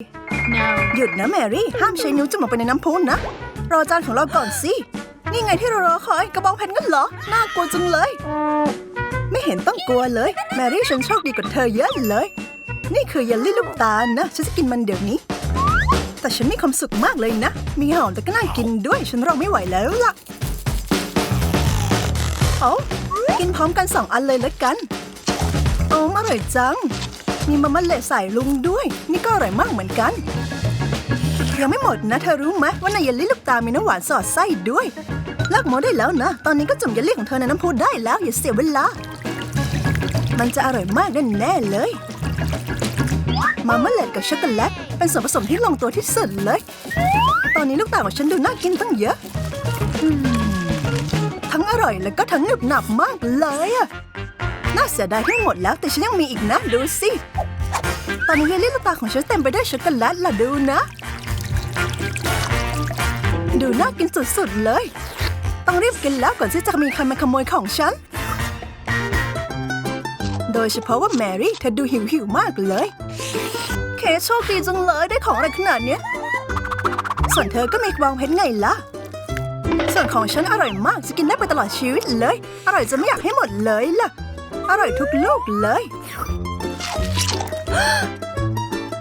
No. หยุดนะแมรี่ ห้ามใช้นิ้วจุ่มลงไปในน้ำพุนะ รอจานของเราก่อนสิ นี่ไงที่เรารอคอยกระบองเพชรงั้นเหรอ น่ากลัวจังเลย ไม่เห็นต้องกลัวเลย แมรี่ฉันโชคดีกว่าเธอเยอะเลย นี่คือเยลลี่ลูกตาลนะ ฉันจะกินมันเดี๋ยวนี้ แต่ฉันมีความสุขมากเลยนะ มีหอมแต่ก็น่ากินด้วย ฉันรอไม่ไหวแล้วล่ะเอากินพร้อมกันสองอันเลยละกัน โอ้อร่อยจัง มีมะมันเละใส่ลุงด้วย นี่ก็อร่อยมากเหมือนกัน ยังไม่หมดนะเธอรู้ไหมว่าในเยลลี่ลูกตาลมีน้ำหวานสอดไส้ด้วยเลิกโมได้แล้วนะ ตอนนี้ก็จุ่มเยลลี่ของเธอในน้ำพุได้แล้วอย่าเสียเวลา มันจะอร่อยมากแน่ๆเลยมาเมล็ดกับช็อกโกแลตเป็นส่วนผสมที่ลงตัวที่สุดเลย ตอนนี้ลูกตาของฉันดูน่ากินตั้งเยอะ ทั้งอร่อยแล้วก็ทั้งหนึบหนับมากเลยอะน่าเสียดายที่หมดแล้วแต่ฉันยังมีอีกนะดูสิ ตอนนี้เยลลี่ลูกตาของฉันเต็มไปด้วยช็อกโกแลตล่ะดูนะ ดูน่ากินสุดๆเลย ต้องรีบกินแล้วก่อนที่จะมีใครมาขโมยของฉัน โดยเฉพาะว่าแมรี่เธอดูหิวหิวมากเลย เคโชคดีจังเลยได้ของอะไรขนาดเนี้ย ส่วนเธอก็มีกระบองเพชรไงล่ะ ส่วนของฉันอร่อยมากจะกินได้ไปตลอดชีวิตเลย อร่อยจนไม่อยากให้หมดเลยล่ะ อร่อยทุกลูกเลย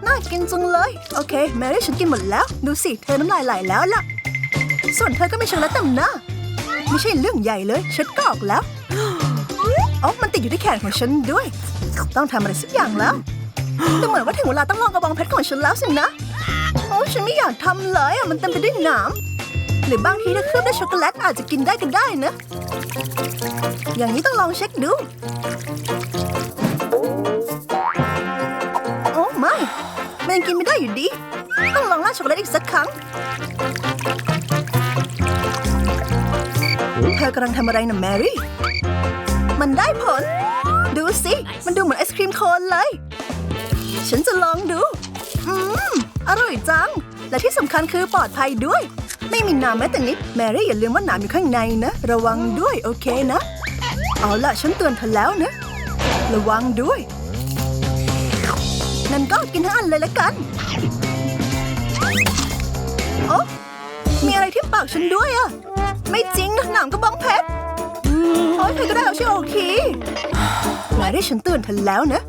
น่ากินจังเลย โอเค แมรี่ฉันกินหมดแล้ว ดูสิ เธอน้ำลายไหลแล้วล่ะ ส่วนเธอก็มีช็อกโกแลตเต็มหน้า ไม่ใช่เรื่องใหญ่เลยเช็ดก็ออกแล้วอ๋อมันติดอยู่ที่แขนของฉันด้วย ต้องทำอะไรสักอย่างแล้วดูเหมือนว่าถึงเวลาต้องลองกระบองเพชรของฉันแล้วสินะโอ้ฉันไม่อยากทำเลยอะมันเต็มไปด้วยหนามหรือบางทีถ้าเคลือบด้วยช็อกโกแลตอาจจะกินได้ก็ได้นะ อย่างนี้ต้องลองเช็คดู ยังกินไม่ได้อยู่ดี ต้องลองราดช็อกโกแลตอีกสักครั้ง เธอกำลังทำอะไรนะแมรี่ มันได้ผล ดูสิ มันดูเหมือนไอศครีมโคนเลย ฉันจะลองดู อืม อร่อยจัง และที่สำคัญคือปลอดภัยด้วย ไม่มีน้ำแม้แต่นิด แมรี่อย่าลืมว่าน้ำอยู่ข้างในนะ ระวังด้วยโอเคนะ เอาละฉันเตือนเธอแล้วนะ ระวังด้วย นั่นก็กินทั้งอันเลยละกัน โอ้มีอะไรที่ปากฉันด้วยอะ ไม่จริงนะหนามกระบองเพชรโอ้ยใครก็ได้เอาช่วยโอเคนายได้ฉันเตือนเธอแล้วนะ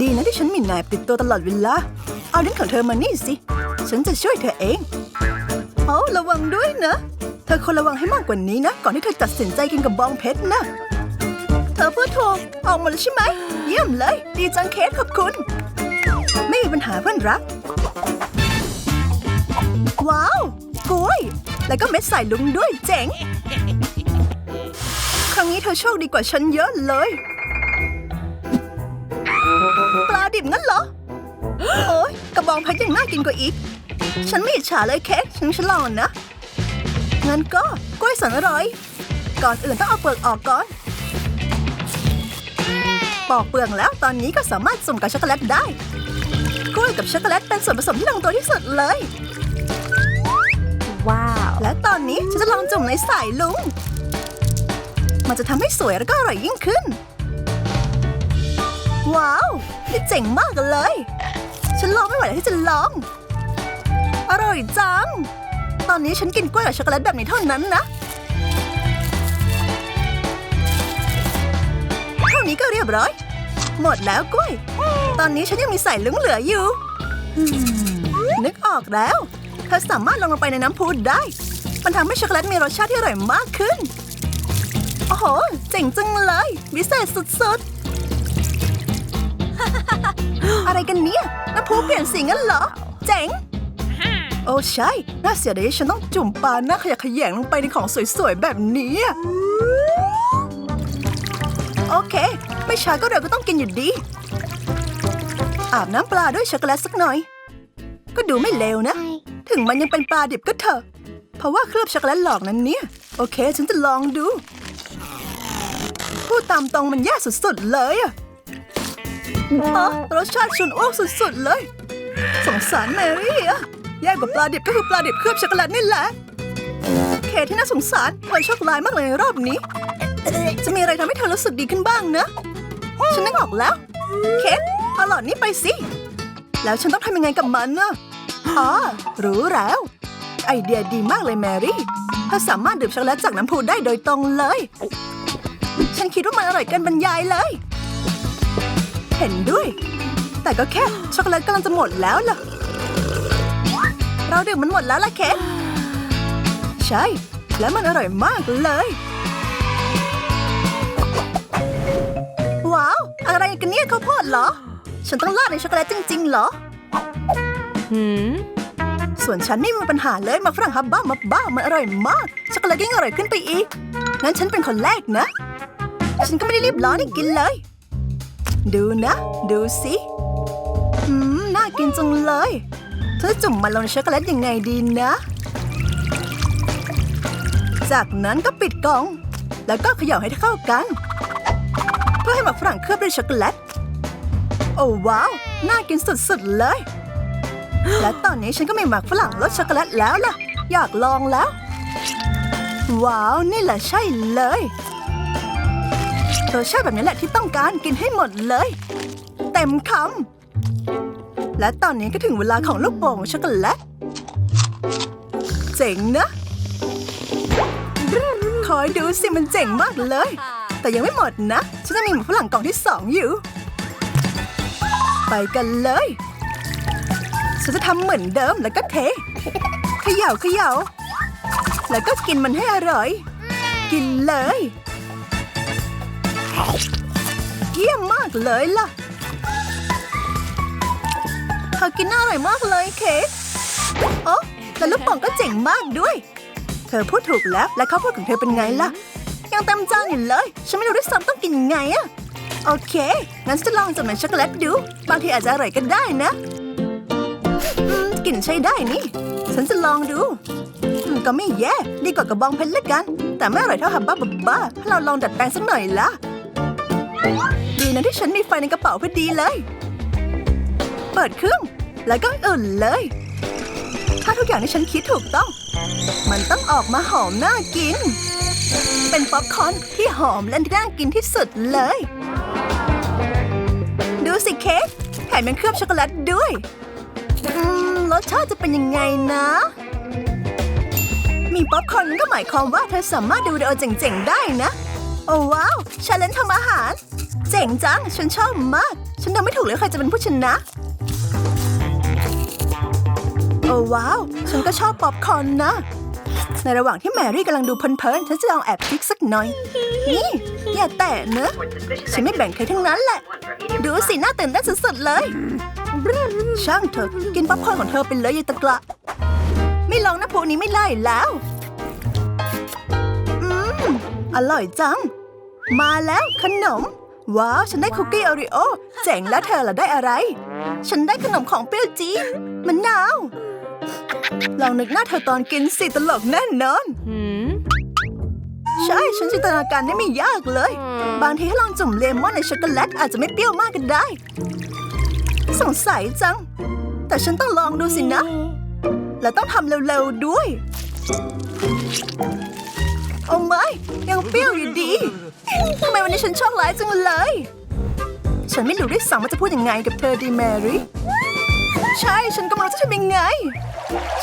ดีนะที่ฉันมีนายติดตัวตลอดเวลา เอาลิ้นของเธอมานี่สิ ฉันจะช่วยเธอเองเอาระวังด้วยนะ เธอควรระวังให้มากกว่านี้นะ ก่อนที่เธอตัดสินใจกินกับบองเพชรนะ เธอพูดถูกออกหมดแล้วใช่ไหม เยี่ยมเลย ดีจังเคสขอบคุณ ไม่มีปัญหาเพื่อนรัก ว้าวกล้วย แล้วก็เม็ดใส่ลุงด้วยเจ๋ง ครั้งนี้เธอโชคดีกว่าฉันเยอะเลย ปลาดิบงั้นเหรอ โอ้ยกระบองเพชรยังน่ากินกว่าอีก ฉันไม่อิจฉาเลยเค้กฉันฉลองนะ งั้นก็กล้วยสันอร่อย ก่อนอื่นต้องเอาเปลือกออกก่อนปอกเปลือกแล้วตอนนี้ก็สามารถสุ่มกับช็อกโกแลตได้ กล้วยกับช็อกโกแลตเป็นส่วนผสมที่ลงตัวที่สุดเลย Wow. และตอนนี้ฉันจะลองจุ่มในสายลุง มันจะทำให้สวยแล้วก็อร่อยยิ่งขึ้น ว้าว นี่เจ๋งมากเลย ฉันรอไม่ไหวแล้วที่จะลอง อร่อยจัง ตอนนี้ฉันกินกล้วยกับช็อกโกแลตแบบนี้เท่านั้นนะ เท่านี้ก็เรียบร้อย หมดแล้วกล้วย ตอนนี้ฉันยังมีใส่ลุงเหลืออยู่อืมนึกออกแล้ว เธอสามารถลงลงไปในน้ำพุได้ มันทำให้ช็อกโกแลตมีรสชาติที่อร่อยมากขึ้น โอ้โห เจ๋งจังเลยวิเศษสุดๆ อะไรกันเนี่ย น้ำพุเปลี่ยนสีงั้นเหรอ เจ๋ง โอ้ใช่ น่าเสียดายที่ฉันต้องจุ่มปลาหน้าขยะแขยงลงไปในของสวยๆ แบบนี้อะโอเค ไม่ช้าก็เร็วก็ต้องกินอยู่ดี อาบน้ำปลาด้วยช็อกโกแลตสักหน่อย ก็ดูไม่เลวนะ ถึงมันยังเป็นปลาดิบก็เถอะ เพราะว่าเคลือบช็อกโกแลตหลอกนั้นเนี่ย โอเค ฉันจะลองดู พูดตามตรงมันแย่สุดๆเลยอะอ๋อรสชาติชุนอ้วกสุดๆเลย สงสารแมรี่อะแย่กว่าปลาดิบก็คือปลาดิบเคลือบช็อกโกแลตนี่แหละ เคที่น่าสงสารเธอโชคร้ายมากเลยในรอบนี้ จะมีอะไรทำให้เธอรู้สึกดีขึ้นบ้างนะ ฉันนึกออกแล้ว เคท เอาหลอดนี้ไปสิ แล้วฉันต้องทำยังไงกับมันน่ะอ๋อรู้แล้ว ไอเดียดีมากเลยแมรี่เธอสามารถดื่มช็อกโกแลตจากน้ำพุได้โดยตรงเลย ฉันคิดว่ามันอร่อยเกินบรรยายเลย เห็นด้วย แต่ก็แค่ช็อกโกแลตกำลังจะหมดแล้วล่ะ เราดื่มมันหมดแล้วล่ะเคทใช่ และมันอร่อยมากเลย ว้าว อะไรกันเนี่ยข้าวโพดเหรอ ฉันต้องราดในช็อกโกแลตจริง ๆ เหรอ Hmm? ส่วนฉันไม่มีปัญหาเลยมาฝรั่งฮับบ้ามาบ้ามันอร่อยมาก ช็อกโกแลตยิ่งอร่อยขึ้นไปอีก งั้นฉันเป็นคนแรกนะ ฉันก็ไม่ได้รีบร้อนให้กินเลย ดูนะ ดูสิอืม น่ากินจังเลยเธอจุ่มมันลงในช็อกโกแลตยังไงดีนะ จากนั้นก็ปิดกล่อง แล้วก็เขย่าให้เข้ากัน เพื่อให้หมักฝรั่งเคลือบด้วยช็อกโกแลต โอ้ว้าว น่ากินสุดๆเลย และตอนนี้ฉันก็มีหมักฝรั่งรสช็อกโกแลตแล้วล่ะ อยากลองแล้ว ว้าว นี่แหละใช่เลยรสชาติแบบนี้แหละที่ต้องการกินให้หมดเลย เต็มคำและตอนนี้ก็ถึงเวลาของลูกโป่งช็อกโกแลตเจ๋งนะคอยดูสิมันเจ๋งมากเลย แต่ยังไม่หมดนะ ฉันจะมีหมูฝรั่งกล่องที่สองอยู่ ไปกันเลยฉันจะทำเหมือนเดิมแล้วก็เทเขย่าเขย่าแล้วก็กินมันให้อร่อย กินเลยเยี่ยมมากเลยล่ะเธอกินน่าอร่อยมากเลยเค้กโอ้แล้วลูกป่องก็เจ๋งมากด้วย เธอพูดถูกแล้วและเขาพูดของเธอเป็นไงล่ะ ยังเต็มจานอยู่เลย ฉันไม่รู้ด้วยซ้ำต้องกินไงอะ โอเค งั้นจะลองจากมันช็อกโกแลตดู บางทีอาจจะอร่อยก็ได้นะอืมกลิ่นใช้ได้นี่ ฉันจะลองดู ก็ไม่แย่ ดีกว่ากระบองเพชรละกัน แต่ไม่อร่อยเท่าฮับบ้าบบ้าเราลองดัดแปลงสักหน่อยละดีนะที่ฉันมีไฟในกระเป๋าพอดีเลย เปิดเครื่อง แล้วก็อุ่นเลย ถ้าทุกอย่างที่ฉันคิดถูกต้อง มันต้องออกมาหอมน่ากิน เป็นป๊อปคอร์นที่หอมและน่ากินที่สุดเลย ดูสิเค้กแถมยังเคลือบช็อกโกแลตด้วยรสชาติจะเป็นยังไงนะ มีป๊อปคอร์นก็หมายความว่าเธอสามารถดูดีโอเจ๋งๆได้นะ โอ้ว้าวชาเลนจ์ทำอาหาร เจ๋งจัง ฉันชอบมาก ฉันเดาไม่ถูกเลยใครจะเป็นผู้ชนะ โอ้ว้าว ฉันก็ชอบป๊อปคอร์นนะ ในระหว่างที่แมรี่กำลังดูเพลินๆ ฉันจะลองแอบพลิกสักหน่อย นี่ อย่าแตะเนอะฉันไม่แบ่งใครทั้งนั้นแหละ ดูสิน่าตื่นเต้นสุดๆเลย ช่างเถอะกินป๊อปคอร์นของเธอไปเลยยายตะกละ ไม่ลองนะพวกนี้ไม่ไล่แล้ว อืม อร่อยจัง มาแล้วขนม ว้าว ฉันได้คุกกี้โอริโอเจ๋งแล้วเธอล่ะได้อะไร ฉันได้ขนมของเปรี้ยวจี๊ดมะนาว ลองนึกหน้าเธอตอนกินสิตลกแน่นอน Hmm? ใช่ฉันจินตนาการได้ไม่ยากเลย บางทีถ้าลองจุ่มเลมอนในช็อกโกแลตอาจจะไม่เปรี้ยวมากก็ได้ สงสัยจัง แต่ฉันต้องลองดูสินะ และต้องทำเร็วๆด้วย โอ้ไม่ยังเปรี้ยวอยู่ดีทำไมวันนี้ฉันโชคร้ายจังเลย ฉันไม่รู้ด้วยซ้ำว่าจะพูดยังไงกับเธอดีแมรี่ ใช่ฉันก็ไม่รู้จะทำยังไง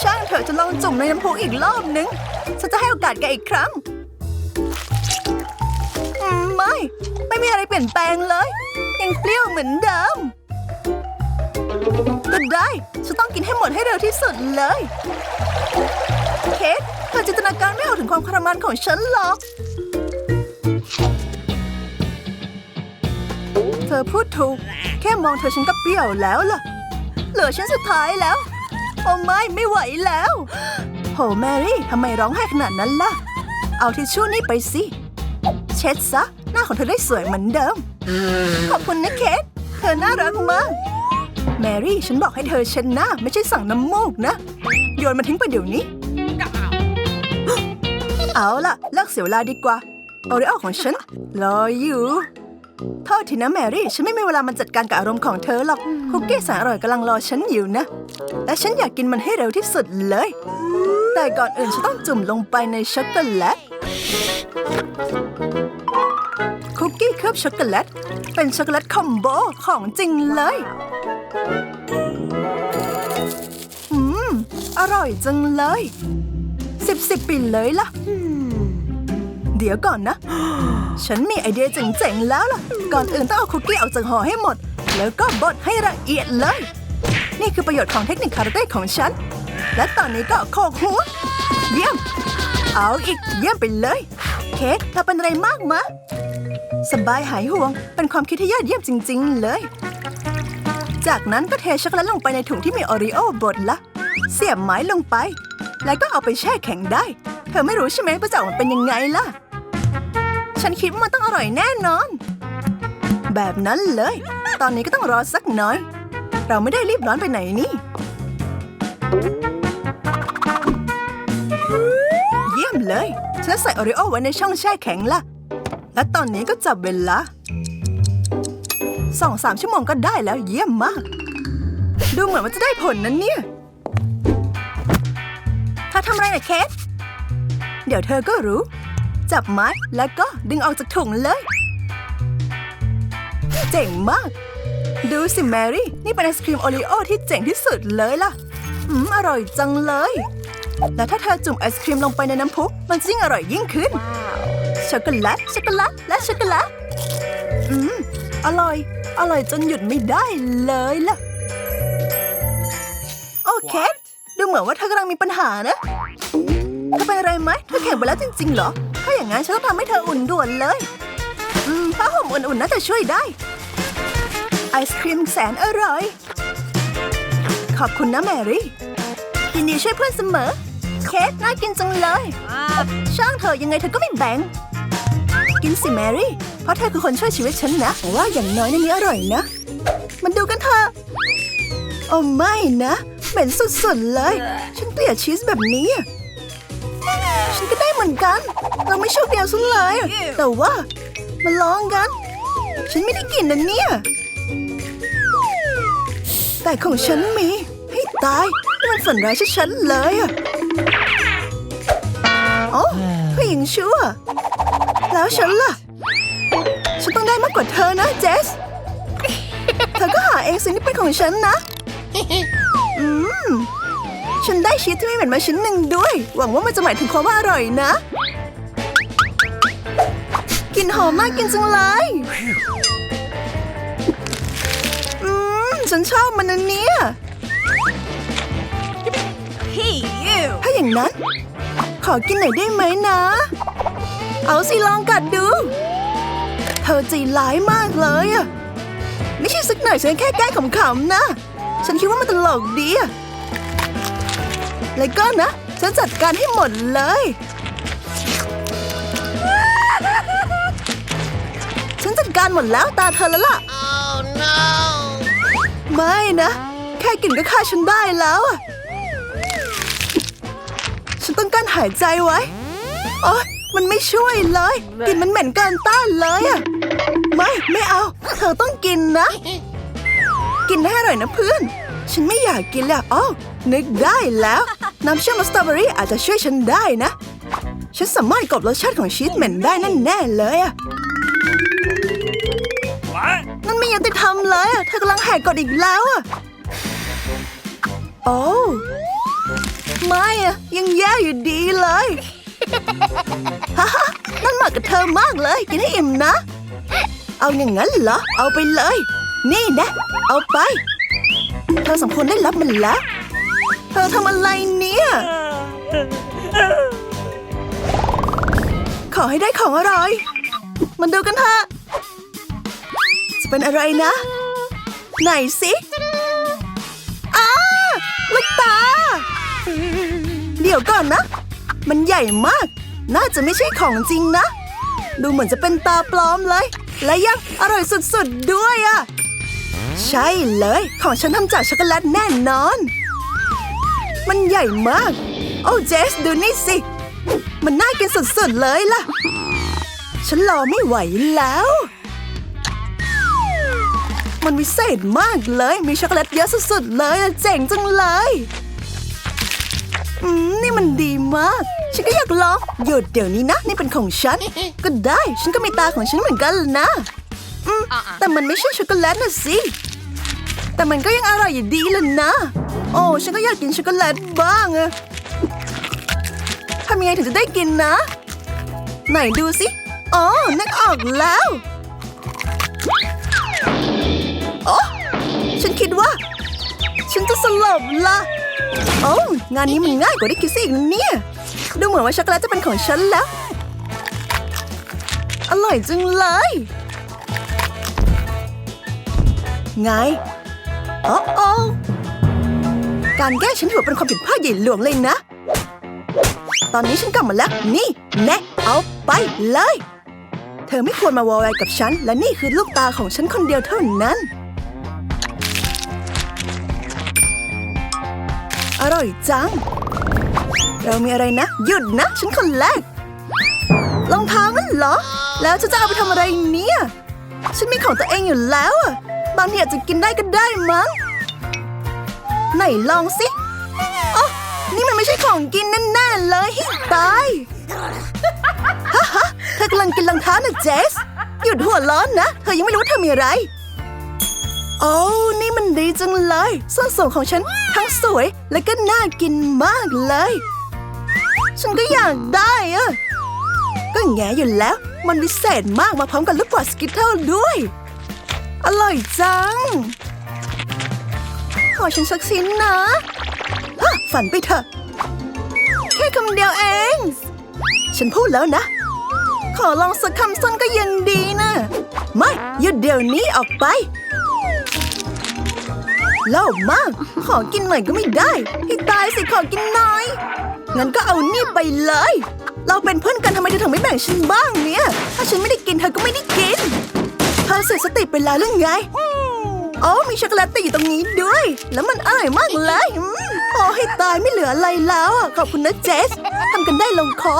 ช่างเถอะจะลองจุ่มในน้ำพุอีกรอบนึง ฉันจะให้โอกาสแกอีกครั้งอืม ไม่ ไม่มีอะไรเปลี่ยนแปลงเลย ยังเปรี้ยวเหมือนเดิมก็ได้ฉันต้องกินให้หมดให้เร็วที่สุดเลย เคทเธอจินตนาการไม่ออกถึงความทรมานของฉันหรอก เธอพูดถูก แค่มองเธอฉันก็เปรี้ยวแล้วล่ะ เหลือฉันสุดท้ายแล้ว โอ้ไม่ไม่ไหวแล้ว โหแมรี่ทำไมร้องไห้ขนาดนั้นล่ะ เอาทิชชู่นี่ไปสิ เช็ดซะ น้าของเธอได้สวยเหมือนเดิม ขอบคุณนะเคทเธอน่ารักมาก แมรี่ฉันบอกให้เธอเช็ดหน้าไม่ใช่สั่งน้ำมูกนะ โยนมันทิ้งไปเดี๋ยวนี้ เอาล่ะเลิกเสียเวลาดีกว่าโอริโอของฉันรออยู่โทษทีนะแมรี่ ฉันไม่มีเวลามาจัดการกับอารมณ์ของเธอหรอก คุกกี้แสนอร่อยกำลังรอฉันอยู่นะ และฉันอยากกินมันให้เร็วที่สุดเลย แต่ก่อนอื่นฉันต้องจุ่มลงไปในช็อกโกแลต คุกกี้เคลือบช็อกโกแลต เป็นช็อกโกแลตคอมโบของจริงเลย อืม อร่อยจังเลย สิบสิบปีเลยล่ะ เดี๋ยวก่อนนะ ฉันมีไอเดียเจ๋งๆแล้วล่ะ ก่อนอื่นต้องเอาคุกกี้ออกจากห่อให้หมด แล้วก็บดให้ละเอียดเลย นี่คือประโยชน์ของเทคนิคคาราเต้ของฉัน และตอนนี้ก็โคกหัวเยี่ยม เอาอีกเยี่ยมไปเลย เคทเธอเป็นอะไรมากมะ สบายหายห่วง เป็นความคิดที่ยอดเยี่ยมจริง ๆ เลย จากนั้นก็เทช็อกโกแลตลงไปในถุงที่มีโอรีโอบดละ เสียบไม้ลงไป แล้วก็เอาไปแช่แข็งได้ เธอไม่รู้ใช่ไหมว่าจะออกมาเป็นยังไงล่ะ ฉันคิดว่ามันต้องอร่อยแน่นอน แบบนั้นเลย ตอนนี้ก็ต้องรอสักหน่อย เราไม่ได้รีบร้อนไปไหนนี่เยี่ยมเลย ฉันใส่โอริโอไว้ในช่องแช่แข็งละ และตอนนี้ก็จับเวลาสองสามชั่วโมงก็ได้แล้วเยี่ยมมาก ดูเหมือนว่าจะได้ผลนั้นเนี่ยเธอทำอะไรนะเคส เดี๋ยวเธอก็รู้ จับไม้แล้วก็ดึงออกจากถุงเลย เจ๋งมาก ดูสิแมรี่ นี่เป็นไอศครีมโอรีโอที่เจ๋งที่สุดเลยล่ะ อืม อร่อยจังเลย และถ้าเธอจุ่มไอศครีมลงไปในน้ำพุ มันจะยิ่งอร่อยยิ่งขึ้น ช็อกโกแลตช็อกโกแลตและช็อกโกแลตอืมอร่อย อร่อยจนหยุดไม่ได้เลยล่ะ โอเค ดูเหมือนว่าเธอกำลังมีปัญหานะเธอเป็นอะไรไหมเธอแข่งไปแล้วจริงๆเหรอ ถ้าอย่างนั้นฉันต้องทำให้เธออุ่นด่วนเลยอืมผ้าห่มอุ่นๆน่าจะช่วยได้ ไอศครีมแสนอร่อย ขอบคุณนะแมรี่ยินดีช่วยเพื่อนเสมอ เค้กน่ากินจังเลย ช่างเธอะยังไงเธอก็ไม่แบ่ง กินสิแมรี่ เพราะเธอคือคนช่วยชีวิตฉันนะว่าอย่างน้อยในนี้อร่อยนะ มันดูกันเถอะโอ้ไม่นะเหม็นสุดๆเลย ฉันเกลียดชีสแบบนี้ ฉันก็ได้เหมือนกัน เราไม่โชคเดียวสุดเลย แต่ว่ามาลองกัน ฉันไม่ได้กินนะเนี่ย แต่ของฉันมีให้ตายนี่มันฝันร้ายชัดๆเลยอะโอ้ผู้หญิงชั่ว แล้วฉันล่ะ ฉันต้องได้มากกว่าเธอนะเจส เธอก็หาเองสินี่เป็นของฉันนะ อืม ฉันได้ชีสที่ไม่เหม็นมาชิ้นหนึ่งด้วย หวังว่ามันจะหมายถึงความว่าอร่อยนะกลินหอมมากกินจังเลย อืม ฉันชอบมันนะเนี่ย Hey, you! ถ้าอย่างนั้น ขอกินหน่อยได้ไหมนะ เอาสิลองกัดดู เธอใจร้ายมากเลยอะไม่ใช่สักหน่อยฉันแค่แกล้งขำๆนะ ฉันคิดว่ามันตลกดีอะแล้วก็นะ ฉันจัดการให้หมดเลย ฉันจัดการหมดแล้วตาเธอแล้วล่ะ Oh no! ไม่นะ แค่กลินก็ฆ่าฉันได้แล้วอะฉันต้องการหายใจไว้ โอ๊ย มันไม่ช่วยเลยกลินมันเหม็นเกินต้านเลยอะไม่ไม่เอา เธอต้องกินนะ กินให้อร่อยนะเพื่อน ฉันไม่อยากกินแล้วอ๋อนึกได้แล้ว น้ำเชื่อมรสสตรอเบอรี่อาจจะช่วยฉันได้นะ ฉันสามารถกลบรสชาติของชีสเหม็นได้นั่นแน่เลยอะ What? นั่นไม่ยุติธรรมเลยอะเธอกำลังแหกกฎอีกแล้วอะโอ้ไม่อะยังแย่อยู่ดีเลย ฮ่าฮ่านั่นเหมาะกับเธอมากเลยกินให้อิ่มนะ เอาอย่างนั้นเหรอ เอาไปเลย นี่นะ เอาไป เธอสมควรได้รับมันแล้ว เธอทำอะไรเนี่ย ขอให้ได้ของอร่อย มันดูกันเถอะ จะเป็นอะไรนะ ไหนสิอ้าลูกตา เดี๋ยวก่อนนะ มันใหญ่มาก น่าจะไม่ใช่ของจริงนะ ดูเหมือนจะเป็นตาปลอมเลย และยังอร่อยสุดๆด้วยอะใช่เลย ของฉันทำจากช็อกโกแลตแน่นอน มันใหญ่มาก โอ้เจสดูนี่สิ มันน่ากินสุดๆเลยล่ะ ฉันรอไม่ไหวแล้ว มันวิเศษมากเลย มีช็อกโกแลตเยอะสุดๆเลยเจ๋งจังเลย มนี่มันดีมาก ฉันก็อยากลอง หยุดเดี๋ยวนี้นะ นี่เป็นของฉัน ก็ได้ ฉันก็มีตาของฉันเหมือนกันนะ อืม แต่มันไม่ใช่ช็อกโกแลตนะสิแต่แต่มันก็ยังอร่อยอยู่ดีเลยนะ โอ้ ฉันก็อยากกินช็อกโกแลตบ้างอะทำยังไงถึงจะได้กินนะ ไหนดูสิ อ๋อ นึกออกแล้ว โอ้ ฉันคิดว่า ฉันจะสลบละ โอ้งานนี้มันง่ายกว่าที่คิดซะอีกนะเนี่ย ดูเหมือนว่าช็อกโกแลตจะเป็นของฉันแล้ว อร่อยจังเลย ไงโอ้โอการแก้ฉันถือเป็นความผิดพลาดใหญ่หลวงเลยนะ ตอนนี้ฉันกลับมาแล้ว นี่ แน่เอาไปเลย เธอไม่ควรมาวอลแวร์กับฉัน และนี่คือลูกตาของฉันคนเดียวเท่านั้น อร่อยจัง เรามีอะไรนะ หยุดนะ ฉันคนแรกรองเท้านั่นเหรอ แล้วฉันจะเอาไปทำอะไรเนี่ย ฉันมีของตัวเองอยู่แล้วอะบางทีอาจจะกินได้ก็ได้มั้ง ไหนลองสิอ๋อนี่มันไม่ใช่ของกินแน่ๆเลยให้ตายฮะฮะเธอกำลังกินรองเท้านะเจส หยุดหัวร้อนนะ เธอยังไม่รู้ว่าเธอมีอะไร โอ้นี่มันดีจังเลย ส้นสูงของฉันทั้งสวยและก็น่ากินมากเลย ฉันก็อยากได้อะก็แงอยู่แล้ว มันวิเศษมากมาพร้อมกับลูกกวาดสกิทเทิลด้วย อร่อยจัง ขอฉันสักชิ้นนะฮะฝันไปเถอะ แค่คำเดียวเอง ฉันพูดแล้วนะ ขอลองสักคำสั้นก็ยังดีนะ ไม่หยุดเดี๋ยวนี้ออกไป เล่ามาก ขอกินหน่อยก็ไม่ได้ให้ตายสิขอกินหน่อย งั้นก็เอานี่ไปเลย เราเป็นเพื่อนกันทำไมเธอถึงไม่แบ่งฉันบ้างเนี่ย ถ้าฉันไม่ได้กินเธอก็ไม่ได้กิน เธอเสียสติไปแล้วหรือไงโอ้มีช็อกโกแลตติดอยู่ตรงนี้ด้วย แล้วมันอร่อยมากเลยอืมโอ้ให้ตายไม่เหลืออะไรแล้วอะขอบคุณนะเจสทำกันได้ลงคอ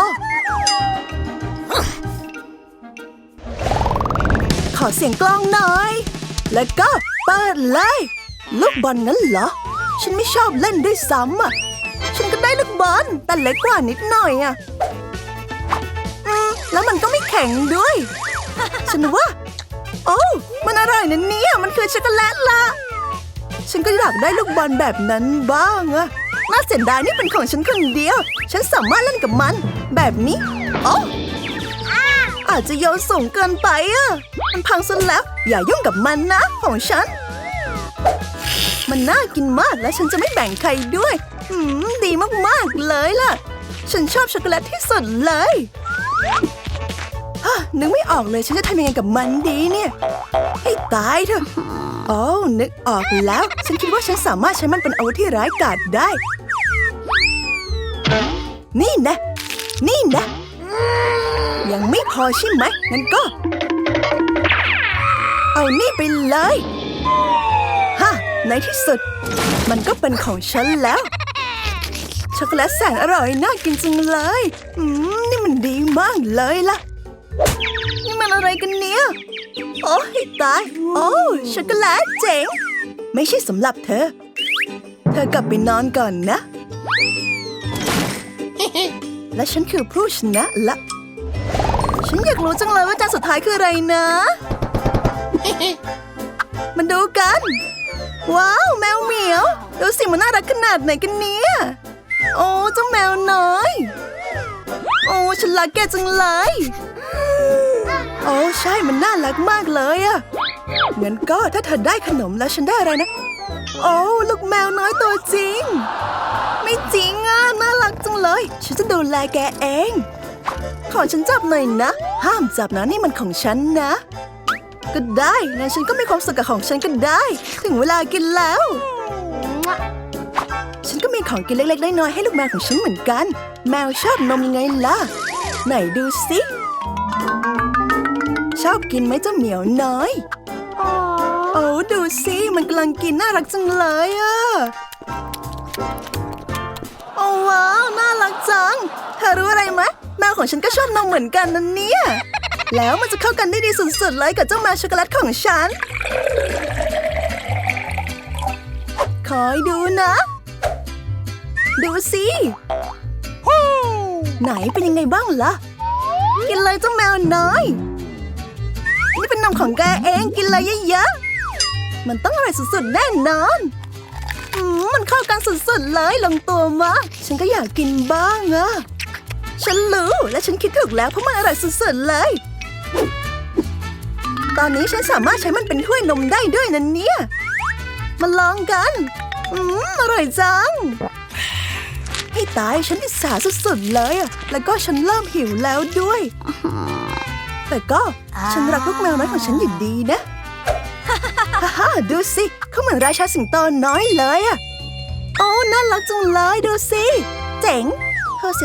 ขอเสียงกลองหน่อย แล้วก็เปิดเลย ลูกบอลงั้นเหรอ ฉันไม่ชอบเล่นด้วยซ้ำอะ ฉันก็ได้ลูกบอลแต่เล็กกว่านิดหน่อยอะอแล้วมันก็ไม่แข็งด้วย ฉันว่า โอ้ มันอร่อยนะเนี่ย มันคือช็อกโกแลตละฉันก็อยากได้ลูกบอลแบบนั้นบ้างอะน่าเสียดายนี่เป็นของฉันคนเดียว ฉันสามารถเล่นกับมัน แบบนี้ โอ้อาจจะโยนสูงเกินไปอะมันพังซะแล้ว อย่ายุ่งกับมันนะ ของฉัน มันน่ากินมากและฉันจะไม่แบ่งใครด้วยหืมดีมากๆเลยล่ะ ฉันชอบช็อกโกแลตที่สุดเลยฮะนึกไม่ออกเลยฉันจะทำยังไงกับมันดีเนี่ย ให้ตายเถอะโอ้นึกออกแล้ว ฉันคิดว่าฉันสามารถใช้มันเป็นอาวุธที่ร้ายกาจได้ นี่นะ นี่นะ ยังไม่พอใช่ไหมงั้นก็ เอานี่ไปเลย ในที่สุด มันก็เป็นของฉันแล้ว ช็อกโกแลตแสนอร่อยน่ากินจังเลยอืมนี่มันดีมากเลยล่ะ นี่มันอะไรกันเนี่ย โอ้ยตาย โอ้ช็อกโกแลตเจ๋ง ไม่ใช่สำหรับเธอ เธอกลับไปนอนก่อนนะ และฉันคือผู้ชนะละฉันอยากรู้จังเลยว่าจานสุดท้ายคืออะไรนะ มันดูกัน ว้าว แมวเหมียวดูสิมันน่ารักขนาดไหนกันเนี่ย โอ้เจ้าแมวน้อย โอ้ฉันรักแกจังเลยโอ้ใช่มันน่ารักมากเลยอะงั้นก็ถ้าเธอได้ขนมแล้วฉันได้อะไรนะ โอ้ลูกแมวน้อยตัวจริง ไม่จริงอะน่ารักจังเลย ฉันจะดูแลแกเอง ขอฉันจับหน่อยนะ ห้ามจับนะนี่มันของฉันนะ ก็ได้งั้นฉันก็มีความสุขกับของฉันก็ได้ ถึงเวลากินแล้ว ฉันก็มีของกินเล็กๆน้อยๆให้ลูกแมวของฉันเหมือนกัน แมวชอบนมยังไงล่ะ ไหนดูสิ ชอบกินไหมเจ้าเหมียวน้อยโอ้ดูสิมันกำลังกินน่ารักจังเลยอะโอ้ว้าวน่ารักจัง เธอรู้อะไรไหมแมวของฉันก็ชอบนมเหมือนกันนะเนี่ย แล้วมันจะเข้ากันได้ดีสุดๆเลยกับเจ้าแมวช็อกโกแลตของฉัน คอยดูนะ ดูสิไหนเป็นยังไงบ้างล่ะ กินเลยเจ้าแมวน้อย นี่เป็นนมของแกเองกินเลยเยอะมันต้องอร่อยสุดๆแน่นอนมมันเข้ากันสุดๆเลยลงตัวมาก ฉันก็อยากกินบ้างอะฉันรู้และฉันคิดถูกแล้วเพราะมันอร่อยสุดๆเลย ตอนนี้ฉันสามารถใช้มันเป็นถ้วยนมได้ด้วยนะเนี่ย มาลองกัน อืม อร่อยจัง ให้ตายฉันอิจฉาสุดๆเลยอะแล้วก็ฉันเริ่มหิวแล้วด้วย แต่ก็ฉันรักลูกแมวน้อยของฉันอยู่ดีนะฮ่าฮ่าดูสิเขาเหมือนราชาสิงโตน้อยเลยอะโอ้น่ารักจังเลยดูสิ เจ๋ง